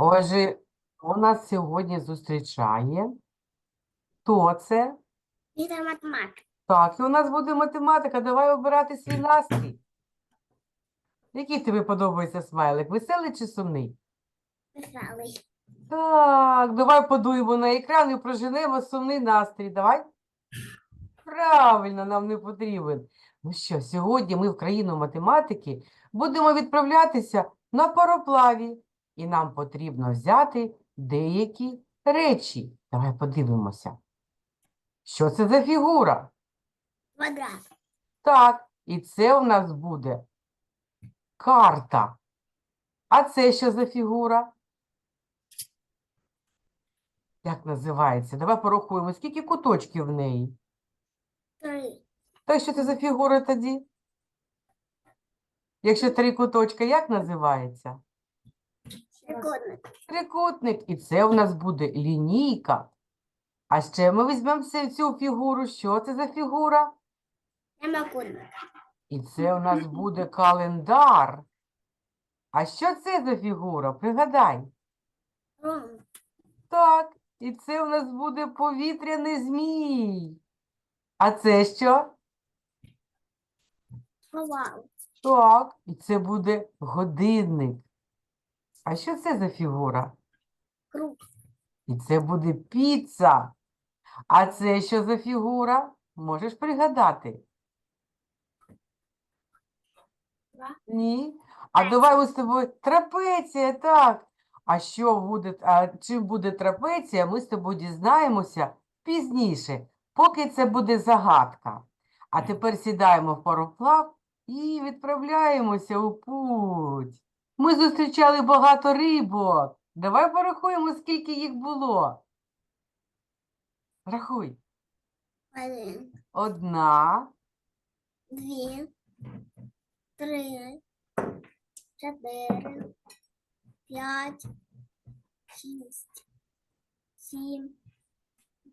Отже, у нас сьогодні зустрічає. Хто це? Это математика. Так, і у нас буде математика. Давай обирати свій настрій. Який тобі подобається смайлик? Веселий чи сумний? Писали. Так, давай подуємо на екран і проженемо сумний настрій. Давай. Правильно, нам не потрібен. Ну що, сьогодні ми в країну математики будемо відправлятися на пароплаві, і нам потрібно взяти деякі речі. Давай подивимося. Що це за фігура? Квадрат. Так, і це у нас буде карта. А це що за фігура? Як називається? Давай порахуємо, скільки куточків в неї. Три. Та що це за фігура тоді? Якщо три куточка, як називається? Трикутник. Трикутник. І це у нас буде лінійка. А ще ми візьмемо цю- фігуру. Що це за фігура? Прямокутник. І це у нас буде календар. А що це за фігура? Пригадай. Так, і це у нас буде повітряний змій. А це що? Овал. Так, і це буде годинник. А що це за фігура? Круг. І це буде піца. А це що за фігура? Можеш пригадати? Ні. А давай з тобою трапеція, так. А що буде, а чим буде трапеція, ми з тобою дізнаємося пізніше, поки це буде загадка. А тепер сідаємо в пароплав і відправляємося у путь. Ми зустрічали багато рибок. Давай порахуємо, скільки їх було. Рахуй. Один. Одна, Дві. Три. Чотири. П'ять. Шість. Сім.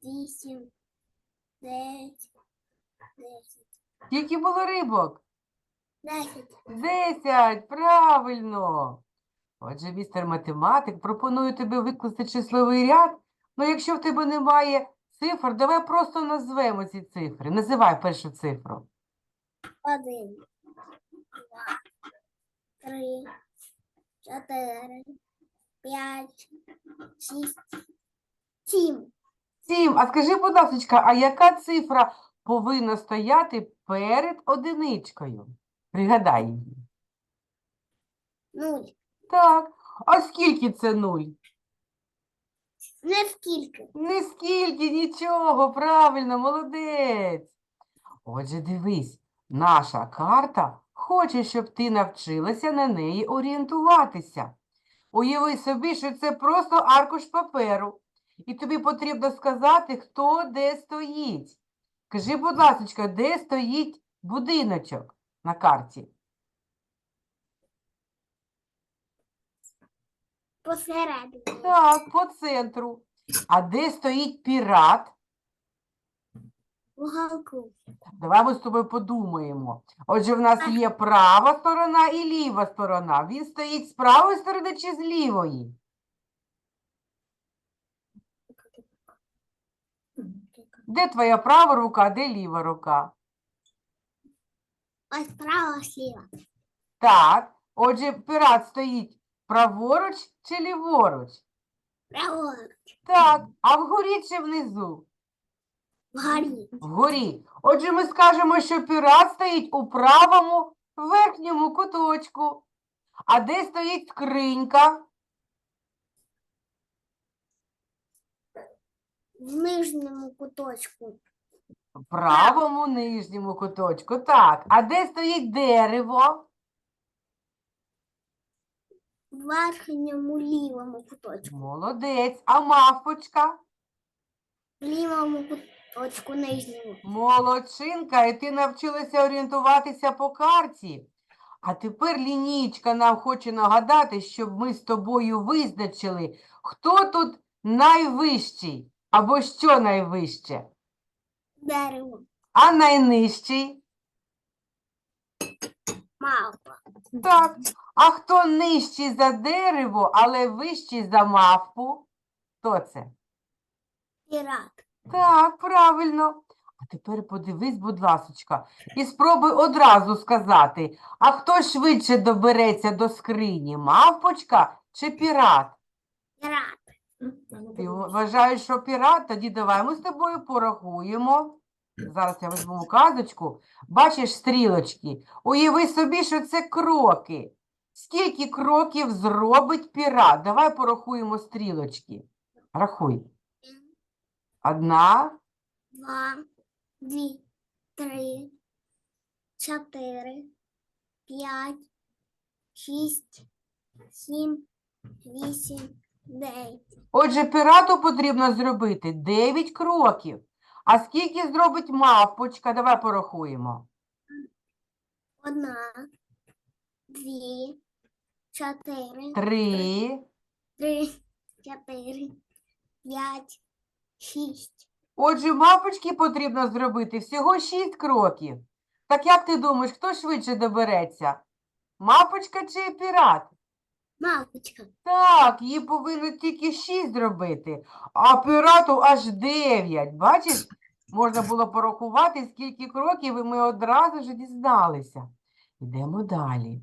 Вісім. Дев'ять. Десять. скільки було рибок? Десять. Десять, правильно. Отже, містер математик пропонує тобі викласти числовий ряд. Ну, якщо в тебе немає цифр, давай просто назвемо ці цифри. Називай першу цифру. Один. Два. Три. Чотири. П'ять. Шість. Сім. Сім. А скажи, будь ласка, а яка цифра повинна стояти перед одиничкою? Пригадай її. Нуль. Так. А скільки це нуль? Не скільки. Нискільки, нічого, правильно, молодець. Отже, дивись, наша карта хоче, щоб ти навчилася на неї орієнтуватися. Уяви собі, що це просто аркуш паперу, і тобі потрібно сказати, хто де стоїть. Скажи, будь ласка, де стоїть будиночок на карті? Посередині. Так, по центру. А де стоїть пірат? В уголку. Давай ми з тобою подумаємо. Отже, в нас є права сторона і ліва сторона. Він стоїть з правої сторони чи з лівої? Де твоя права рука, де ліва рука? Ось справа, сліва. Так. Отже, пірат стоїть праворуч чи ліворуч? Праворуч. Так. А вгорі чи внизу? Вгорі. Вгорі. Отже, ми скажемо, що пірат стоїть у правому верхньому куточку. А де стоїть скринька? В нижньому куточку. В правому нижньому куточку. Так. А де стоїть дерево? В верхньому лівому куточку. Молодець. А мавпочка? В лівому куточку нижньому. Молодчинка. І ти навчилася орієнтуватися по карті. А тепер лінійка нам хоче нагадати, щоб ми з тобою визначили, хто тут найвищий або що найвище. Дерево. А найнижчий? Мавпа. Так. А хто нижчий за дерево, але вищий за мавпу? Хто це? Пірат. Так, правильно. А тепер подивись, будь ласочка, і спробуй одразу сказати, а хто швидше добереться до скрині, мавпочка чи пірат? Пірат. Ти вважаєш, що пірат? Тоді давай ми з тобою порахуємо. Зараз я візьму казочку. Бачиш стрілочки? Уяви собі, що це кроки. Скільки кроків зробить пірат? Давай порахуємо стрілочки. Рахуй. Одна, Два, дві, три, чотири, п'ять, шість, сім, вісім, дев'ять. Отже, пірату потрібно зробити 9 кроків. А скільки зробить мавпочка? Давай порахуємо. Одна, дві, чотири, Три. три, чотири, п'ять, шість. Отже, мавпочці потрібно зробити всього 6 кроків. Так як ти думаєш, хто швидше добереться? Мавпочка чи пірат? Мавпочка. Так, їй повинно тільки 6 зробити, а пірату аж 9. Бачиш, можна було порахувати, скільки кроків, і ми одразу ж дізналися. Йдемо далі.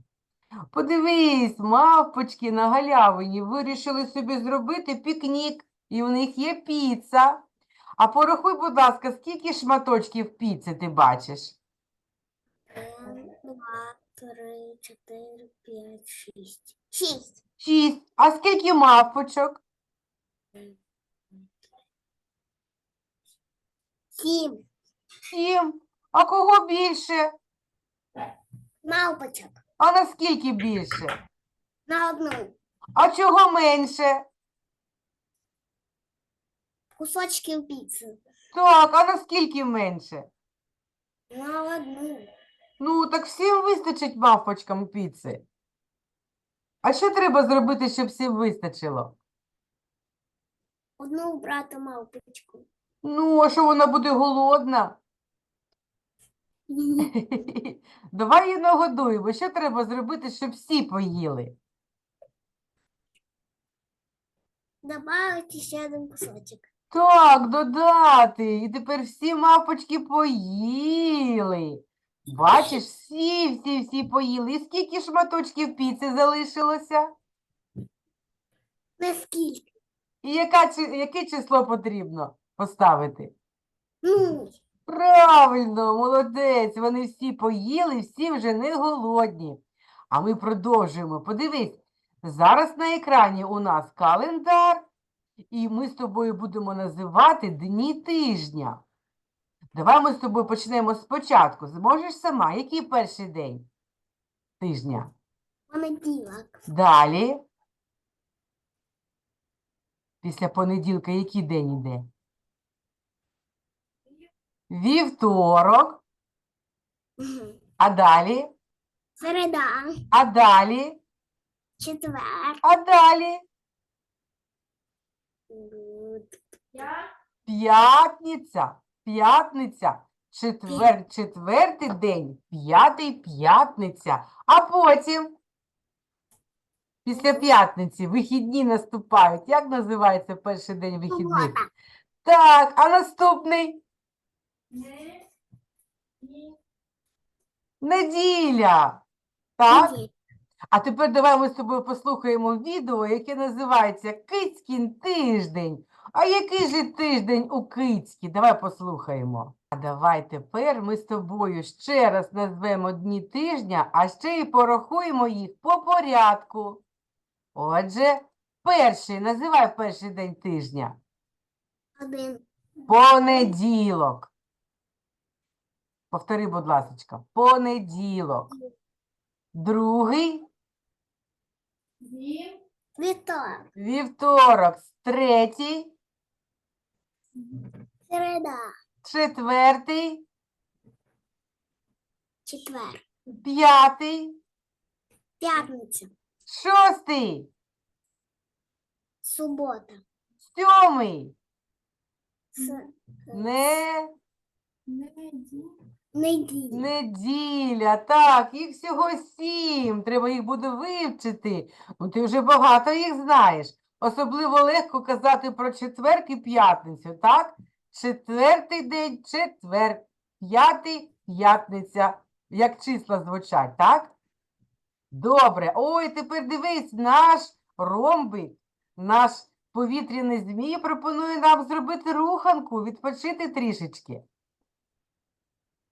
Подивись, мавпочки на галявині вирішили собі зробити пікнік, і в них є піца. А порахуй, будь ласка, скільки шматочків піци ти бачиш? Два, три, чотири, п'ять, шість. Шість. Шість. А скільки мавпочок? Сім. Сім. А кого більше? Мавпочок. А наскільки більше? На одну. А чого менше? Кусочків піци. Так, а наскільки менше? На одну. Ну, так всім вистачить мавпочкам піци. А що треба зробити, щоб всім вистачило? Одну брати мавпочку. Ну, а що вона буде голодна? Давай її нагодуємо. Що треба зробити, щоб всі поїли? Добавити ще один кусочок. Так, додати. І тепер всі мавпочки поїли. Бачиш, всі, всі, всі поїли. І скільки шматочків піци залишилося? Наскільки? І яка, чи- яке число потрібно поставити? Ну, Правильно, молодець. Вони всі поїли, всі вже не голодні. А ми продовжуємо. Подивись, зараз на екрані у нас календар, і ми з тобою будемо називати дні тижня. Давай ми з тобою почнемо спочатку. Зможеш сама? Який перший день тижня? понеділок. Далі. Після понеділка який день іде? Вівторок. А далі? Середа. А далі? Четвер. А далі? П'ятниця. П'ятниця. Четвер, четвертий день. П'ятий п'ятниця. А потім? Після п'ятниці вихідні наступають. Як називається перший день вихідних? Так, а наступний? Неділя. Так? А тепер давай ми з тобою послухаємо відео, яке називається Кицькін тиждень. А який же тиждень у Кицькі? Давай послухаємо. А давай тепер ми з тобою ще раз назвемо дні тижня, а ще й порахуємо їх по порядку. Отже, перший, називай перший день тижня. Один. Понеділок. Повтори, будь ласка. Понеділок. Другий Вівторок. вівторок. Третій, Середа. четвертий, Четвер. п'ятий, П'ятниця. шостий, Субота. сьомий. С... Не, Неділя. Неділя, так, їх всього сім. Треба їх буде вивчити. Ну, ти вже багато їх знаєш. Особливо легко казати про четвер і п'ятницю, так? Четвертий день, четвер, п'ятий, п'ятниця. Як числа звучать, так? Добре. Ой, тепер дивись, наш ромбик, наш повітряний змій пропонує нам зробити руханку, відпочити трішечки.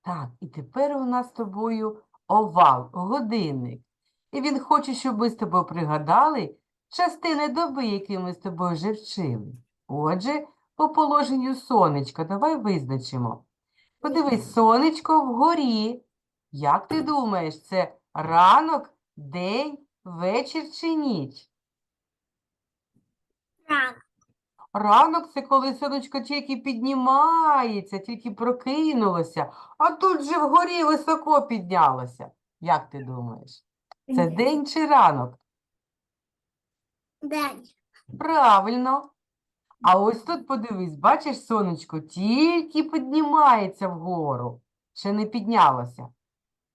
Так, і тепер у нас з тобою овал, годинник. І він хоче, щоб ми з тобою пригадали частини доби, які ми з тобою вже вчили. Отже, по положенню сонечка, давай визначимо. Подивись, сонечко вгорі. Як ти думаєш, це ранок, день, вечір чи ніч? Рано. Ранок це коли сонечко тільки піднімається, тільки прокинулося, а тут же вгорі високо піднялося. Як ти думаєш? Це день чи ранок? День. Правильно. А ось тут подивись, бачиш, сонечко тільки піднімається вгору, ще не піднялося.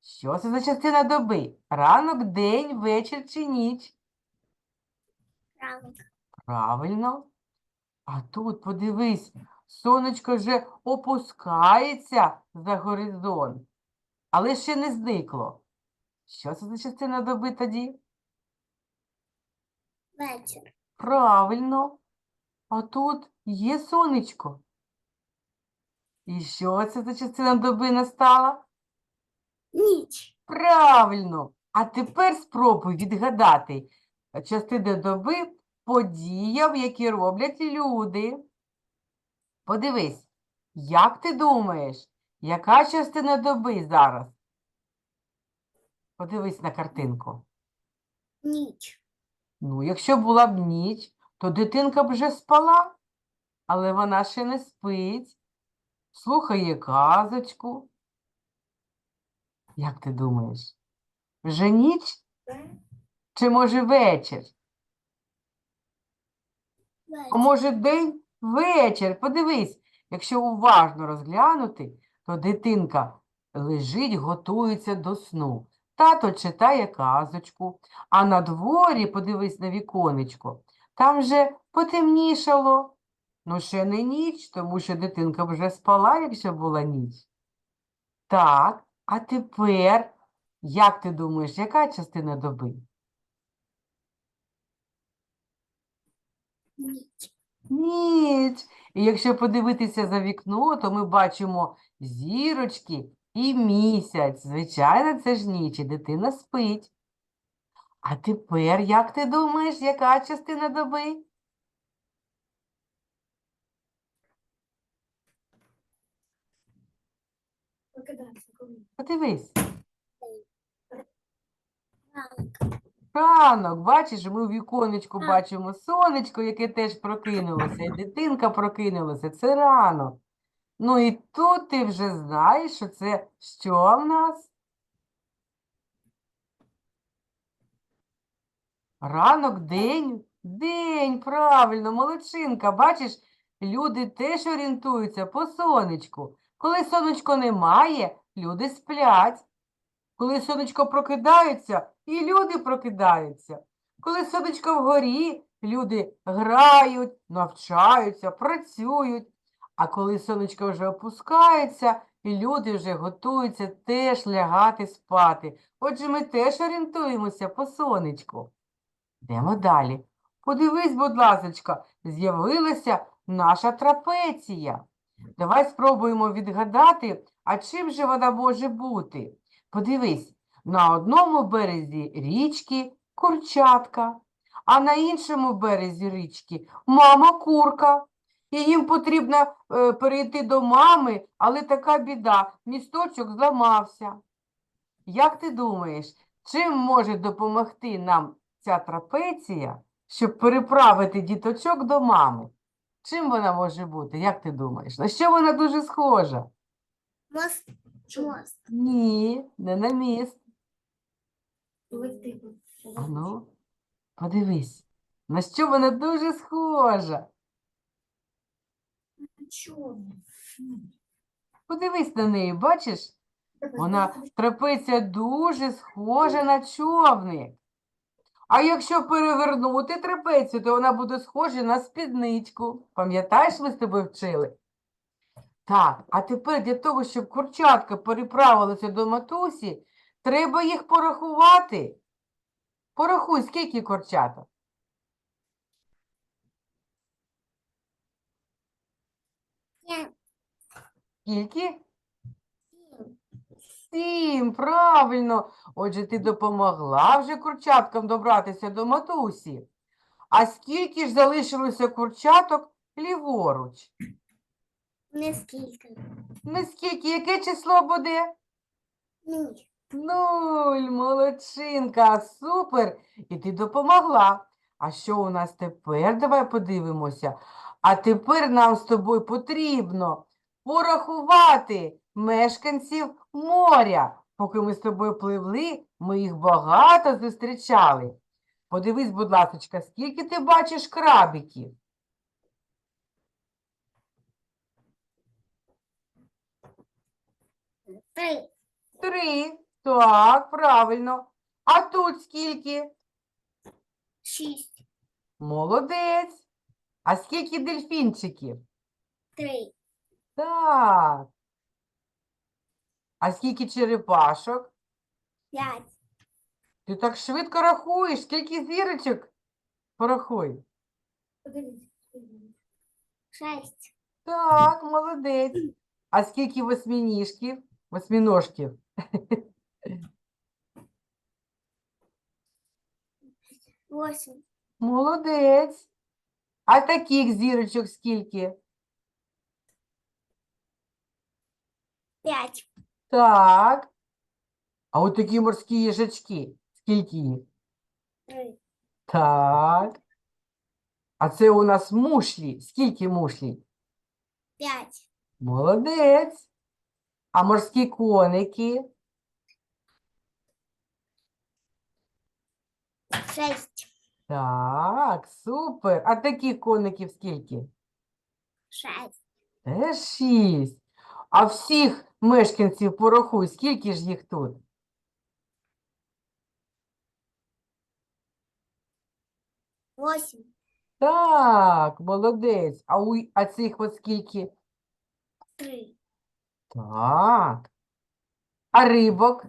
Що це за частина доби? Ранок, день, вечір чи ніч? Ранок. Правильно. А тут подивись, сонечко вже опускається за горизонт, але ще не зникло. Що це за частина доби тоді? Вечір. Правильно. А тут є сонечко. І що це за частина доби настала? Ніч. Правильно. А тепер спробуй відгадати частини доби подіям, які роблять люди. Подивись, як ти думаєш, яка частина доби зараз? Подивись на картинку. Ніч. Ну, якщо була б ніч, то дитинка б вже спала, але вона ще не спить, слухає казочку. Як ти думаєш, вже ніч чи може вечір? А може день? Вечір. Подивись, якщо уважно розглянути, то дитинка лежить, готується до сну. Тато читає казочку, а на дворі, подивись на віконечко, там вже потемнішало. Ну, ще не ніч, тому що дитинка вже спала, якщо була ніч. Так, а тепер, як ти думаєш, яка частина доби? Ніч. Ніч. І якщо подивитися за вікно, то ми бачимо зірочки і місяць. Звичайно, це ж ніч, і дитина спить. А тепер, як ти думаєш, яка частина доби? Подивись. Ранок. Бачиш, ми в віконечку бачимо сонечко, яке теж прокинулося, і дитинка прокинулася. Це ранок. Ну і тут ти вже знаєш, що це що в нас? Ранок, день, день, правильно, молодчинка. Бачиш, люди теж орієнтуються по сонечку. Коли сонечко немає, люди сплять. Коли сонечко прокидається, і люди прокидаються. Коли сонечко вгорі, люди грають, навчаються, працюють. А коли сонечко вже опускається, і люди вже готуються теж лягати спати. Отже, ми теж орієнтуємося по сонечку. Йдемо далі. Подивись, будь ласочка, з'явилася наша трапеція. Давай спробуємо відгадати, а чим же вона може бути. Подивись, на одному березі річки курчатка, а на іншому березі річки мама курка. І їм потрібно е, перейти до мами, але така біда, місточок зламався. Як ти думаєш, чим може допомогти нам ця трапеція, щоб переправити діточок до мами? Чим вона може бути? Як ти думаєш? На що вона дуже схожа? Мост. Мост. Ні, не на міст. Ану, подивись, на що вона дуже схожа. Чому? Подивись на неї, бачиш? Вона трапеція дуже схожа на човник. А якщо перевернути трапецію, то вона буде схожа на спідничку. Пам'ятаєш, ми з тобою вчили? Так, а тепер для того, щоб курчатка переправилася до матусі, треба їх порахувати. Порахуй, скільки курчаток? Скільки? Сім, правильно. Отже, ти допомогла вже курчаткам добратися до матусі. А скільки ж залишилося курчаток ліворуч? Несколько. Наскільки, яке число буде? Нуль. Нуль, молодчинка, супер. І ти допомогла. А що у нас тепер? Давай подивимося. А тепер нам з тобою потрібно порахувати мешканців моря. Поки ми з тобою пливли, ми їх багато зустрічали. Подивись, будь ласка, скільки ти бачиш крабиків? Три. Три. Так, правильно. А тут скільки? Шесть. Молодець. А скільки дельфінчиків? Три. Так. А скільки черепашок? Пять. Ти так швидко рахуєш. Скільки зірочок? Порахуй. Шесть. Так, молодець. А скільки восьминіжків? Восьминожків? Восемь. Молодець. А таких зірочок скільки? Пять. Так. А от такі морські їжачки. Скільки їх? Три. Так. А це у нас мушлі. Скільки мушлі? Пять. Молодець. А морські коники? Шесть. Так, супер. А таких коників скільки? Шесть. Теж шість. А всіх мешканців порахуй, скільки ж їх тут? Восемь. Так, молодець. А, у... а цих от скільки? Три. Так. А рибок?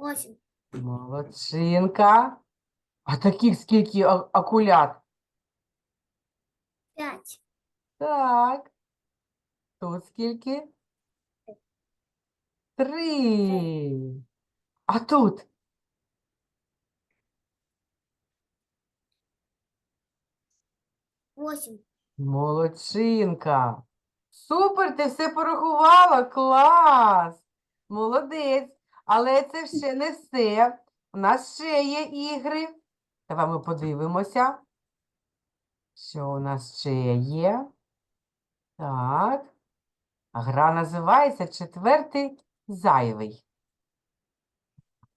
Восемь. Молодчинка. А таких скільки акулят? Пять. Так. Тут скільки? Три. А тут? Восемь. Молодчинка. Супер, ти все порахувала. Клас. Молодець. Але це ще не все. У нас ще є ігри. Давай ми подивимося. Що у нас ще є? Так. Гра називається Четвертий зайвий.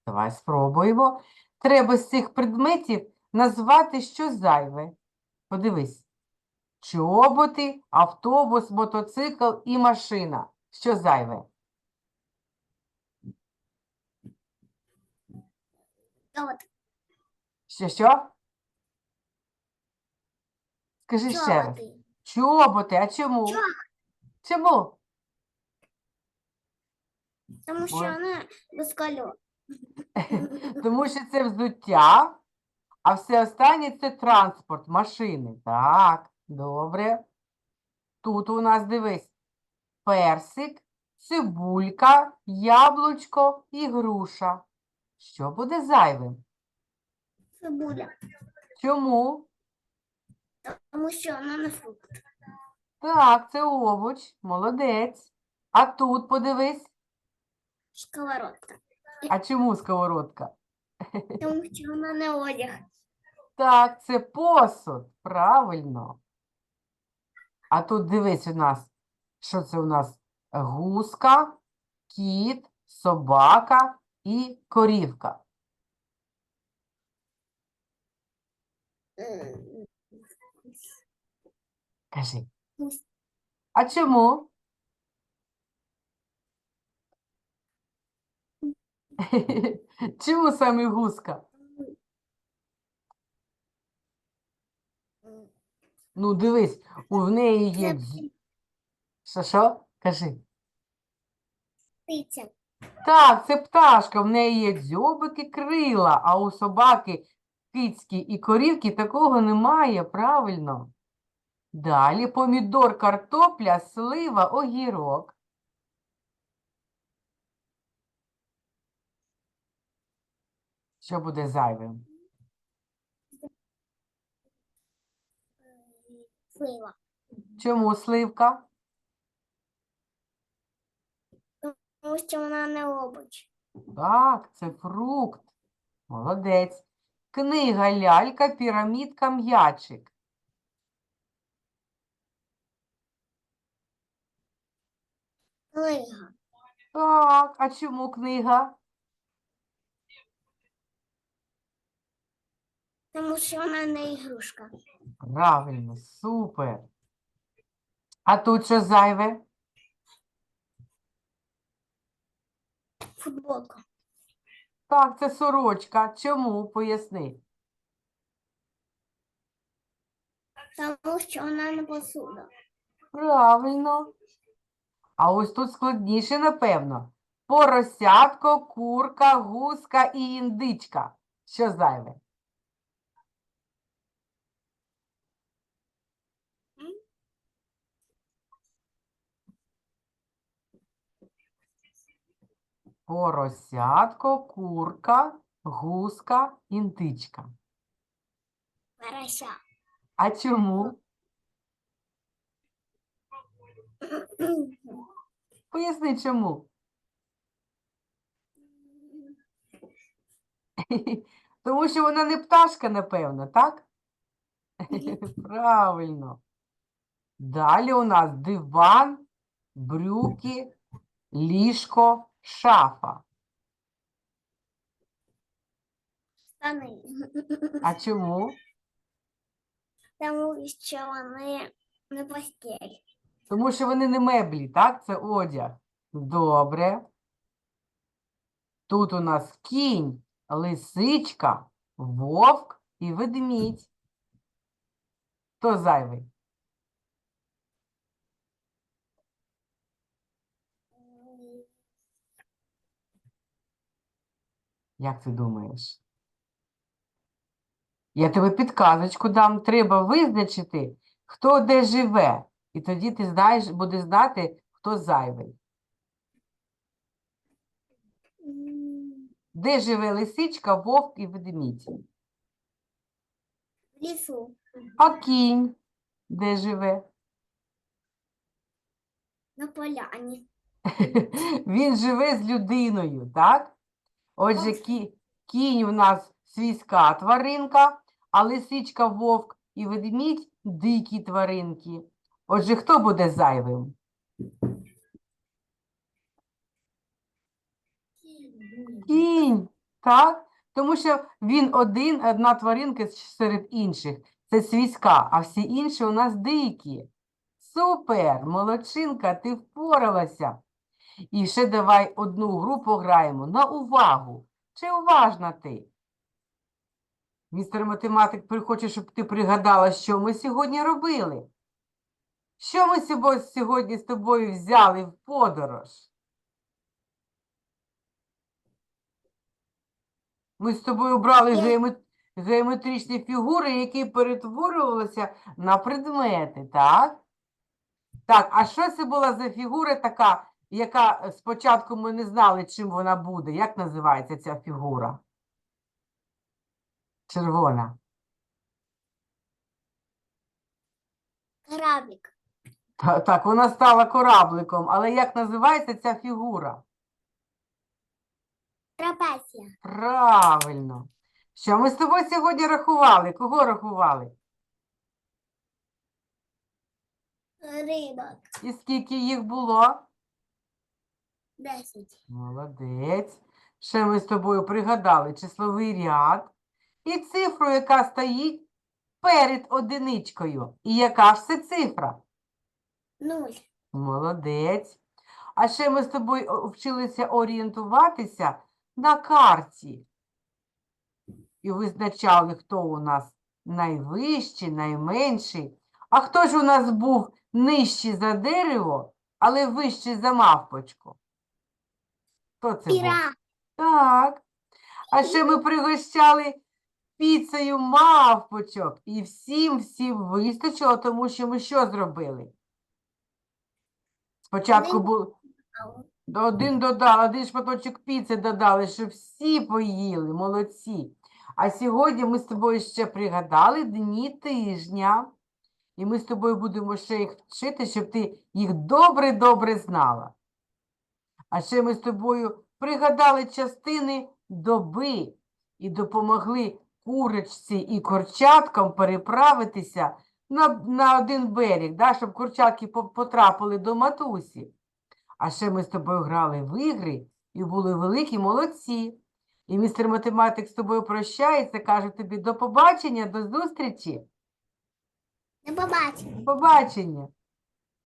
Давай спробуємо. Треба з цих предметів назвати, що зайве. Подивись. Чоботи, автобус, мотоцикл і машина. Що зайве? Вот. Що, що? Скажи ще раз. Чоботи. А чому? Чо- Чому? Потому что Ой. она без колес. Тому що це взуття, а все останнє це транспорт, машини. Так, добре. Тут у нас, дивись, персик, цибулька, яблучко і груша. Що буде зайвим? Цибуля. Чому? Потому что она на фрукт. Так, це овоч, молодець. А тут подивись, Сковородка. а чому сковородка? Потому что она на одяг. Так, це посуд, правильно. А тут дивись у нас, що це у нас? Гуска, кіт, собака і корівка. Кажи. А чому? Чому саме гуска? Ну, дивись, у неї є. Що, що? Кажи. птиця. Так, це пташка, в неї є дзьобики, крила, а у собаки, кицьки і корівки такого немає, правильно. Далі помідор, картопля, слива, огірок. Що буде зайвим? Слива. Чому сливка? Тому що вона не овоч. Так, це фрукт. Молодець. Книга, лялька, пірамідка, м'ячик. Книга. Так, а чому книга? Тому що вона не ігрушка. Правильно, супер. А тут що зайве? Футболка. Так, це сорочка. Чому? Поясни. Тому що вона не посуда. Правильно. А ось тут складніше, напевно. Поросятко, курка, гуска і індичка. Що зайве? Поросятко, курка, гуска, індичка. Карася. А чому? Поясни, чому. Тому що вона не пташка, напевно, так? Правильно. Далі у нас диван, брюки, ліжко, шафа. Штани. А чому? Тому що вони не постіль. Тому що вони не меблі, так? Це одяг. Добре. Тут у нас кінь, лисичка, вовк і ведмідь. Хто зайвий? Як ти думаєш? Я тебе підказочку дам. Треба визначити, хто де живе. І тоді ти знаєш, будеш знати, хто зайвий. Де живе лисичка, вовк і ведмідь? В лісу. А кінь де живе? На поляні. Він живе з людиною, так? Отже, кі... кінь у нас свійська тваринка, а лисичка, вовк і ведмідь дикі тваринки. Отже, хто буде зайвим? Кінь, так? Тому що він один, одна тваринка серед інших. Це свійська, а всі інші у нас дикі. Супер, молодчинка, ти впоралася. І ще давай одну гру пограємо на увагу. Чи уважна ти? Містер математик хоче, щоб ти пригадала, що ми сьогодні робили. Що ми сьогодні з тобою взяли в подорож? Ми з тобою брали геометричні фігури, які перетворювалися на предмети, так? Так, а що це була за фігура така, яка е, спочатку ми не знали, чим вона буде? Як називається ця фігура? Червона. Кораблик. Та- Так, вона стала корабликом, але як називається ця фігура? Трапеція. Правильно. Що ми з тобою сьогодні рахували? Кого рахували? Рибок. І скільки їх було? Десять. Молодець. Ще ми з тобою пригадали числовий ряд і цифру, яка стоїть перед одиничкою. І яка ж це цифра? Нуль. Молодець. А ще ми з тобою вчилися орієнтуватися на карті. І визначали, хто у нас найвищий, найменший. А хто ж у нас був нижчий за дерево, але вищий за мавпочку? Хто це був? Піра. Так. А ще ми пригощали піцею мавпочок. І всім всім вистачило, тому що ми що зробили? Спочатку був один додали, один шматочок піци додали, щоб всі поїли, молодці. А сьогодні ми з тобою ще пригадали дні тижня. І ми з тобою будемо ще їх вчити, щоб ти їх добре-добре знала. А ще ми з тобою пригадали частини доби і допомогли курочці і курчаткам переправитися на, на один берег, да, щоб курчатки потрапили до матусі. А ще ми з тобою грали в ігри і були великі молодці. І містер математик з тобою прощається, каже тобі до побачення, до зустрічі. Не побачив. Побачення.